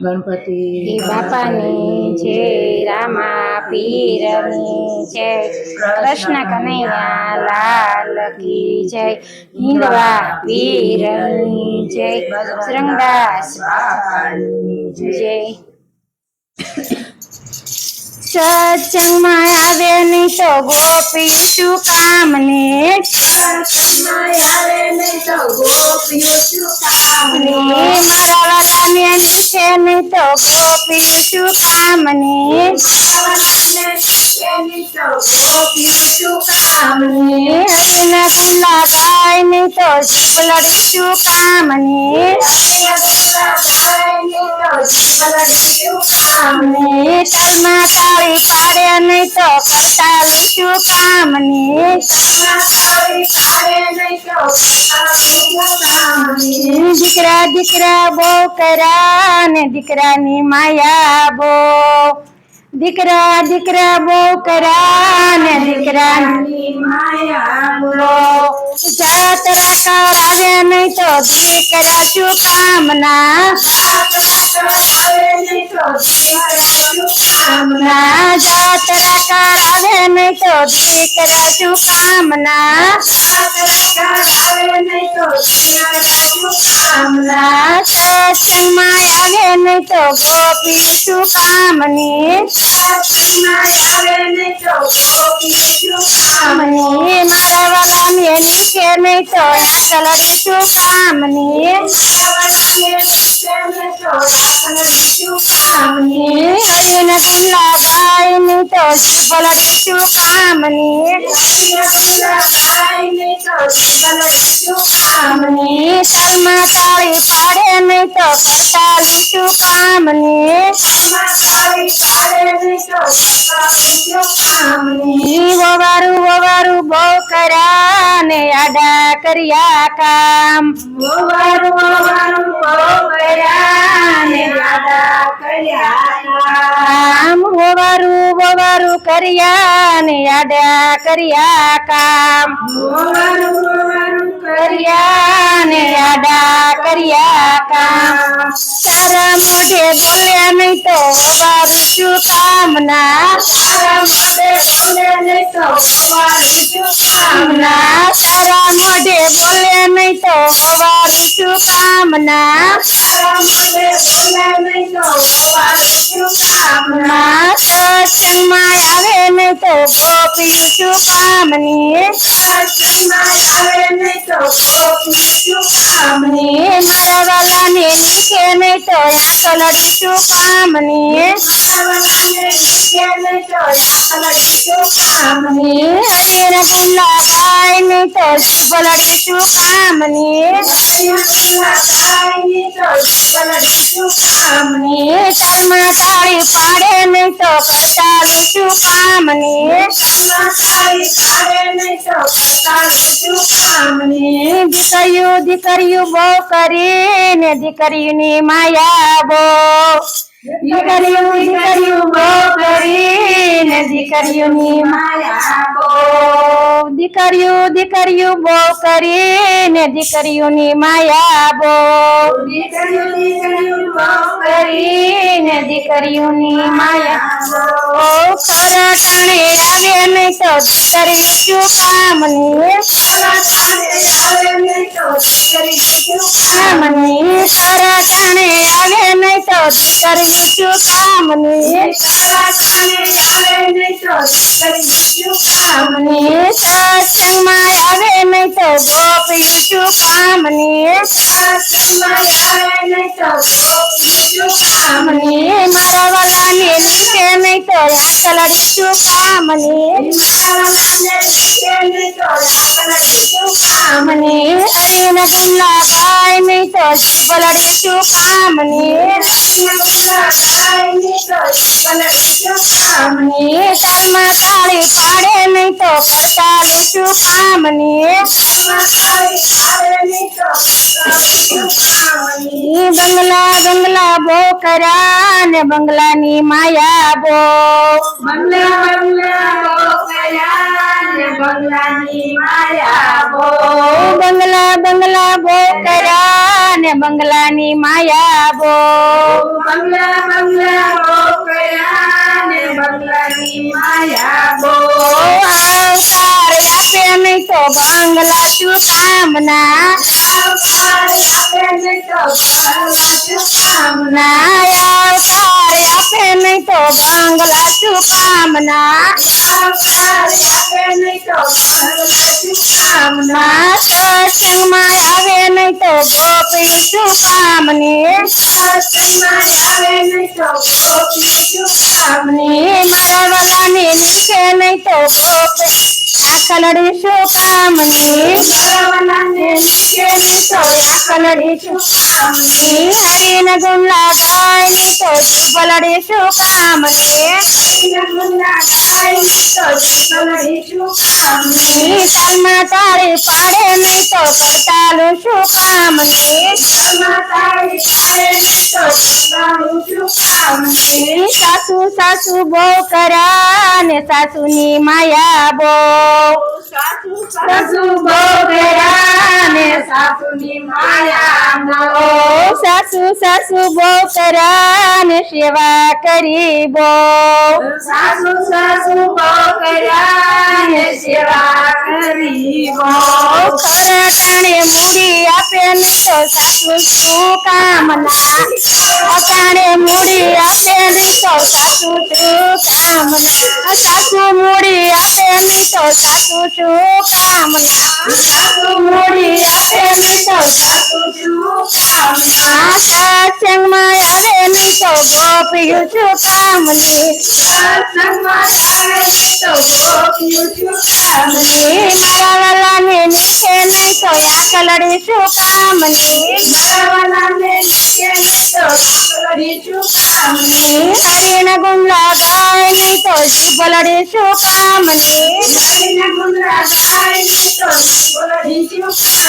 ગણપતિ બાપાની જય રામા પીરની જય કૃષ્ણ કનૈયા લાલ કી જય. હિંદવા પીરની જય. બાપાની જય. સત્સંગમાં આવે નહીં તો ગોપી શું કામ ને ને મારા વાલાને નહીં તો ગોપી શું કામ ને? હરિના ગુલા ગાય નહીં તો શીપલડી શું કામ ને? ને તલમાં તાળી પાડે નહીં તો કરતાલી શું કામ ને? દીકરા દીકરા બો કરા ને દીકરાની માયા બો. દીકરા દીકરા બો કરા ને દીકરાની માયા બહુ જાત્રા કરાવે નહીં તો દીકરા શું કામના કામના જાત્રા કરાવે નહીં તો દીકરા શું કામના કામના સત્સંગમાં આવે નહીં તો ગોપી શું કામની કામની મારા વાલાને નીચે નહીં તો શું કામની કામની હરિને ગુલ્લા ગાય તો શીપલડી શું કામની કામની તલમાં તાળી પાડે નહીં તો કરતા શું કામની કામની વવારું વવારું બહુ કર્યા ને આડા કર્યા કામ. વવારું વવારું બહુ કર્યા ને આડા કર્યા કામ કર્યા ને આડા કર્યા કામ. કર્યા તો વારું કર્યા કામના તારા મોઢે બોલ્યા નહીં તો વારું શું કામના તારા મોઢે બોલે નહીં તો હવારું શું કામના. કામના સત્સંગમાં આવે નહીં તો ગોપી શું કામની. મારા વાલા ને નીચે નહીં તો આંકલડી શું કામની. કામની હરિના ગુલા ગાય નહીં તો શીપલડી શું કામની તલમાં તાળી પાડે નહીં તો કરતાલી શું કામની દીકરીયું દીકરીયું બહુ કરીને દીકરીની માયા બો દીકરીયું દીકરીયું બહુ કરીને દીકરીઓની માયા બહુ. દીકરીયું દીકરીઓ, બહુ કરીને દીકરીઓની માયા બહુ. કરીને દીકરીઓની માયા બહુ. ખરા ટાણે આવે નહીં તો દીકરીઓ શું કામની કામની ખરા ટાણે આવે નહીં તો દીકરીઓ શું કામની કામની સત્સંગમાં ગોપી શું કામની કામની મારા વાલાને નીચે નહીં તો આંકલડી શું કામની કામની હરિના ગુલ્લા ગાય નહીં તો શીપલડી શું કામની કામની તલમાં કાળી પાડે નહીં તો કરતાલી શું કામની બંગલા બંગલા બો કરા ને બંગલાની માયા બો. બંગલા બંગલા બો કરા ને બંગલાની માયા બો બંગલા બંગલા બો કરા ને બંગલાની માયા બહુ બંગલા કામના તો કામના આવકાર આપે નહીં તો બંગલા કામના તો કામના ના સત્સંગમાં આવે નહીં તો ગોપી શું કામની સત્સંગમાં આવે નહીં તો ગોપી શું કામની મારા વાલાની નીચે નહીં તો ગોપી આખલડી શું કામની ભરવાને હરીને ની ગુંડા ગાય તો જીવલડી શું કામની ની ની સાસુ સાસુ, બહુ કરા ને સાસુની માયા બહુ સાસુ સાસુ બહુ કર્યા ને સાસુની માયા ઓ બહુ સાસુ સાસુ બહુ કર્યા સેવા કરી બો સાસુ સાસુ બહુ કર્યા સેવા કરી બો ખરા ટાણે મૂડી આપે ને તો સાસુ શું કામના અટાણે મૂડી આપે ને તો સાસુ શું કામના સાસુ મૂડી આપે ને તો સાસુ શું કામના સાસુ મૂડી આપે ને તો સાસુ આ સત્સંગમાં આવે ને તો ગોપીયું શું કામની સત્સંગમાં આવે છે તો ગોપીઓ શું કામની મારા વાલાને નીચે નહીં તો નહીં તો જીવલડી શું કામની ગુમલા ગાય નહીં તો જીભલડી શું કામની હરીને ગુંદરા ગાય નહીં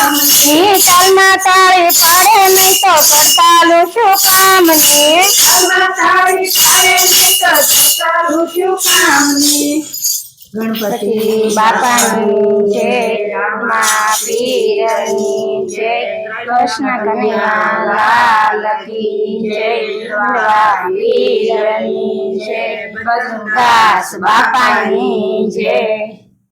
એ તાલમાં તાળી પાડે નહીં તો કરતાલું શું કામની ઘરમાં તાળી પાડે નહીં તો જતારું શું કામની ગણપતિ બાપાની જય રામા પીરની જય કૃષ્ણ કનૈયા લાલ કી જય પીરની જય દાસ બાપાની જય.